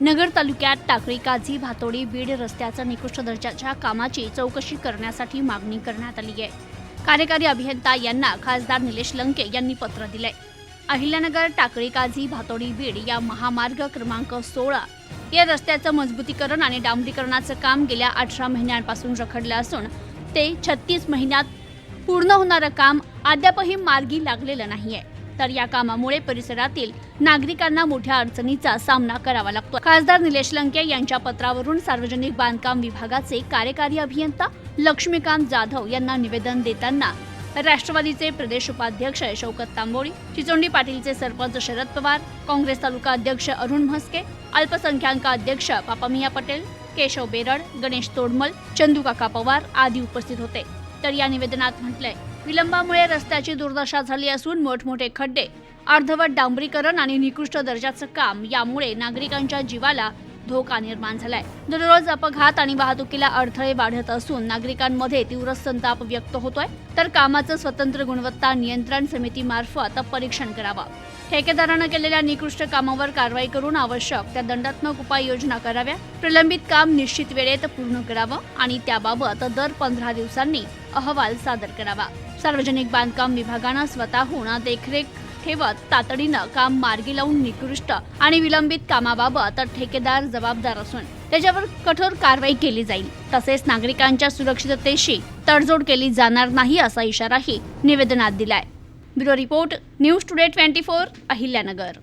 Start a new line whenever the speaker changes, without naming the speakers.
नगर तालुक्यात टाकळी काझी भातोडी बीड रस्त्याचं निकृष्ट दर्जाच्या कामाची चौकशी करण्यासाठी मागणी करण्यात आली आहे. कार्यकारी अभियंता यांना खासदार निलेश लंके यांनी पत्र दिले अहिल्यानगर टाकळी काझी भातोडी बीड या महामार्ग क्रमांक सोळा या रस्त्याचं मजबूतीकरण आणि डांबरीकरणाचं काम गेल्या अठरा महिन्यांपासून रखडलं असून ते छत्तीस महिन्यात पूर्ण होणारं काम अद्यापही मार्गी लागलेलं नाहीये. तर या कामामुळे परिसरातील नागरिकांना मोठ्या अडचणीचा सामना करावा लागतो खासदार निलेश लंके यांच्या पत्रावरून सार्वजनिक बांधकाम विभागाचे कार्यकारी अभियंता लक्ष्मीकांत जाधव यांना निवेदन देताना राष्ट्रवादीचे प्रदेश उपाध्यक्ष शौकत तांबोळी चिचोंडी पाटीलचे सरपंच शरद पवार काँग्रेस तालुका अध्यक्ष अरुण म्हस्के अल्पसंख्याक अध्यक्ष पापामिया पटेल केशव बेरड गणेश तोडमल चंदूकाका पवार आदी उपस्थित होते. तर या निवेदनात म्हटलंय विलंबामुळे रस्त्याची दुर्दशा झाली असून मोठमोठे खड्डे अर्धवट डांबरीकरण आणि निकृष्ट दर्जाचं काम यामुळे नागरिकांच्या जीवाला धोका निर्माण झालाय. दररोज अपघात आणि वाहतुकीला अडथळे वाढत असून नागरिकांमध्ये तीव्र संताप व्यक्त होतोय तर कामाचं स्वतंत्र गुणवत्ता नियंत्रण समितीमार्फत परीक्षण करावं. ठेकेदारानं केलेल्या निकृष्ट कामावर कारवाई करून आवश्यक त्या दंडात्मक उपाययोजना कराव्या प्रलंबित काम निश्चित वेळेत पूर्ण करावं आणि त्याबाबत दर पंधरा दिवसांनी अहवाल सादर करावा. सार्वजनिक बांधकाम विभागानं स्वतःहून देखरेख ठेवत तातडीनं काम मार्गी लावून निकृष्ट आणि विलंबित कामाबाबत ठेकेदार जबाबदार असून त्याच्यावर कठोर कारवाई केली जाईल. तसेच नागरिकांच्या सुरक्षिततेशी तडजोड केली जाणार नाही असा इशाराही निवेदनात दिलाय. Bureau report news today twenty four Ahilyanagar.